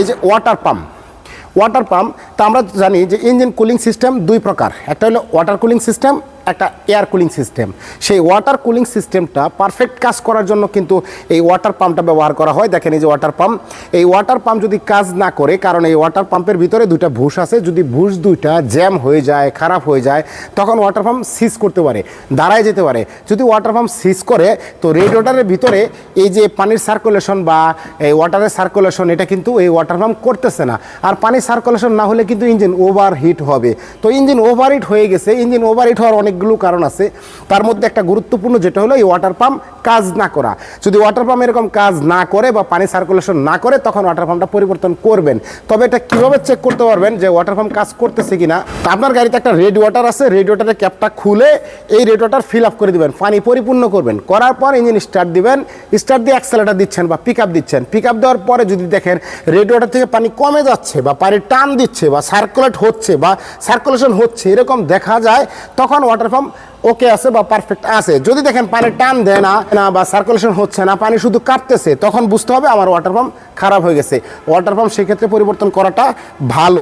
এই যে water pump water pump তা আমরা জানি যে ইঞ্জিন কুলিং সিস্টেম দুই প্রকার। একটা হলো ওয়াটার কুলিং সিস্টেম একটা এয়ার কুলিং সিস্টেম সেই ওয়াটার কুলিং সিস্টেমটা পারফেক্ট কাজ করার জন্য কিন্তু এই ওয়াটার পাম্পটা ব্যবহার করা হয়। দেখেন এই যে ওয়াটার পাম্প এই ওয়াটার পাম্প যদি কাজ না করে, কারণ এই ওয়াটার পাম্পের ভিতরে দুইটা ভুষ আছে, যদি ভুষ দুইটা জ্যাম হয়ে যায়, খারাপ হয়ে যায়, তখন ওয়াটার পাম্প সিজ করতে পারে, দাঁড়ায় যেতে পারে। যদি ওয়াটার পাম্প সিজ করে, তো রেডিওটারের ভিতরে এই যে পানির সার্কুলেশন বা এই ওয়াটারের সার্কুলেশন এটা কিন্তু এই ওয়াটার পাম্প করতেছে না। আর পানির সার্কুলেশন না হলে কিন্তু ইঞ্জিন ওভার হিট হবে। তো ইঞ্জিন ওভার হিট হয়ে গেছে। ইঞ্জিন ওভার হিট হওয়ার অনেকগুলো কারণ আছে। তার মধ্যে একটা গুরুত্বপূর্ণ যেটা হলো এই ওয়াটার পাম্প কাজ না করা। যদি ওয়াটার পাম্প এরকম কাজ না করে বা পানি সার্কুলেশন না করে, তখন ওয়াটার পাম্পটা পরিবর্তন করবেন। তবে এটা কীভাবে চেক করতে পারবেন যে ওয়াটার পাম্প কাজ করতেছে কিনা? তা আপনার গাড়িতে একটা রেড ওয়াটার আছে রেড ওয়াটারের ক্যাপটা খুলে এই রেড ওয়াটার ফিল আপ করে দিবেন। পানি পরিপূর্ণ করবেন। করার পর ইঞ্জিন স্টার্ট দিবেন। স্টার্ট দিয়ে অ্যাক্সেলেটার দিচ্ছেন বা পিক আপ দিচ্ছেন। পিক আপ দেওয়ার পরে যদি দেখেন রেড ওয়াটার থেকে পানি কমে যাচ্ছে বা পানি টান দিচ্ছে বা সার্কুলেট হচ্ছে বা সার্কুলেশন হচ্ছে, এরকম দেখা যায়, তখন ওয়াটার পাম্প ওকে আছে বা পারফেক্ট আছে। যদি দেখেন পানি টান দেয় না না বা সার্কুলেশন হচ্ছে না, পানি শুধু কাটতেছে, তখন বুঝতে হবে আমার ওয়াটার পাম্প খারাপ হয়ে গেছে। ওয়াটার পাম্প সেক্ষেত্রে পরিবর্তন করাটা ভালো।